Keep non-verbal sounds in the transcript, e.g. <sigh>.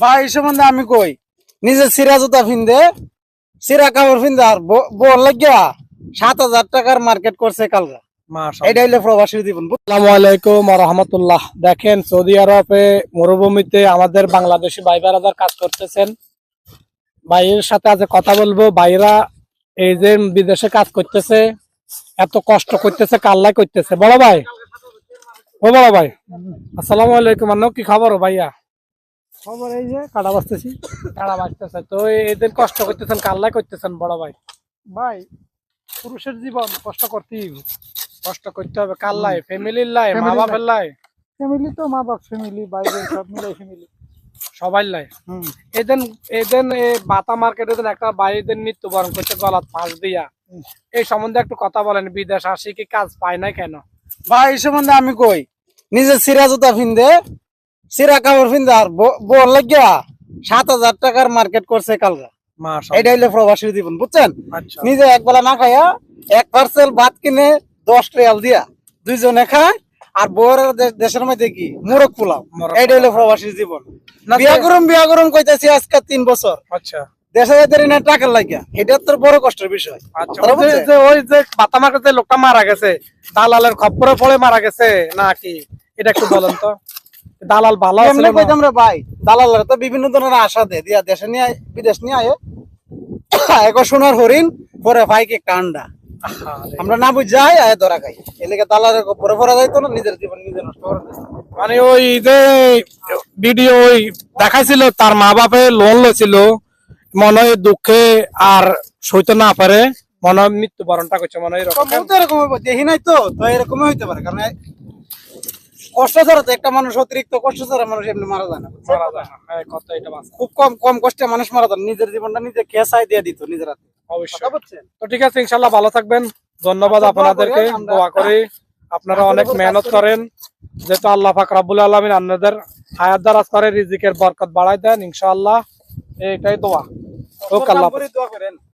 ভাই সম্বন্ধে আমি কই? নিজে সিরা জুতা ফিন্দে সিরা কাপড় ফিন্দে আর ব- বল লাগিয়া সাত হাজার টাকার মার্কেট করছে কালকা। এটা হইলে প্রবাসী জীবন। আসসালামু আলাইকুম রহমতুল্লাহ। দেখেন সৌদি আরবে মরুভূমিতে আমাদের বাংলাদেশি ভাই বেড়াদার কাজ করতেছেন। ভাইয়ের সাথে আজ কথা বলব। ভাইরা এই যে বিদেশে কাজ করতেছে এত কষ্ট করতেছে কাল্লাই করতেছে। বড় ভাই ও বড় ভাই আসসালামু আলাইকুম। আন্ন কি খবর ভাইয়া? খবর এই যে কাটা বাঁচতেছি বাঁচতেছে তো এদের কষ্ট করতেছেন কাল্লাই করতেছেন বড় ভাই? ভাই পুরুষের জীবন কষ্ট করতেই কষ্ট করতে হবে কাল্লাই ফ্যামিলির লাই মা বাপের লাই ফ্যামিলি তো মা বাপ ফ্যামিলি বাইরে সব মিলাই ফ্যামিলি। সবাই লাই এদিন এদিন এই বাতা মার্কেটে একটা বাইরেদের মৃত্যুবরণ করছে গলাত ফাঁস দিয়া। এই সম্বন্ধে একটু কথা বলেন বিদেশ আসি কি কাজ পায় না কেন? ভাই এই সম্বন্ধে আমি কই? নিজের সিরা জুতা ফিন্দে সিরা কাপড় লাগিয়া সাত হাজার টাকার মার্কেট করছে কালকা এটা হইলে প্রবাসী জীবন বুঝছেন? আচ্ছা। নিজে এক বেলা না খাইয়া এক পার্সেল ভাত কিনে দশ রিয়াল দিয়া দুইজনে খায় আর বউর দেশের মধ্যে কি? মোরগ পোলাও। মোরগ এটা হইলে প্রবাসী জীবন। না বিয়া করুম বিয়া করুম কইতাছি আজকে তিন বছর। আচ্ছা। দেশে টাকা লাগিয়া। এটা তোর বড় কষ্টের বিষয়। আচ্ছা ওই যে- ওই লোকটা মারা গেছে দালালের খপ্পরে পড়ে মারা গেছে নাকি এটা একটু বলেন তো। দালাল ভালো আছে এমনি কইতাম রে ভাই দালালরা তো বিভিন্ন ধরনের আশা দেয় দিয়া দেশে নিয়ে বিদেশ নিয়ে আয়। <coughs> একো সোনার হরিণ পরে ভাইকে কান্ডা আমরা না বুঝাই আয় ধরা খাই। এলাকা দালালের পরে পড়া যাইতো না নিজের জীবন নিজে নষ্ট করে মানে ওই যে ভিডিও ওই দেখাইছিল তার মা বাপে লোন লছিল মনে হয় দুঃখে আর সইতে না পারে মনে হয় মৃত্যুবরণটা করছে মনে হয় এরকম। এরকম দেখি নাই তো তো এরকমই হইতে পারে কারণ কষ্ট ছাড়া তো একটা মানুষ অতিরিক্ত কষ্ট ছাড়া মানুষ এমনি মারা যায় না। মারা যায় না। হ্যাঁ। খুব কম কম কষ্টে মানুষ মারা যায় নিজের জীবনটা নিজে খেসাই দিয়ে দিত নিজের হাতে। অবশ্যই। তো ঠিক আছে ইনশাল্লাহ ভালো থাকবেন। ধন্যবাদ আপনাদেরকে। দোয়া করি। আপনারা অনেক মেহনত করেন। যেহেতু আল্লাহ পাক রাব্বুল আলামিন আপনাদের হায়াত দারাজ করে রিজিকের বরকত বাড়ায় দেন ইনশাআল্লাহ। এইটাই দোয়া। ওকে আল্লাহ দোয়া করেন।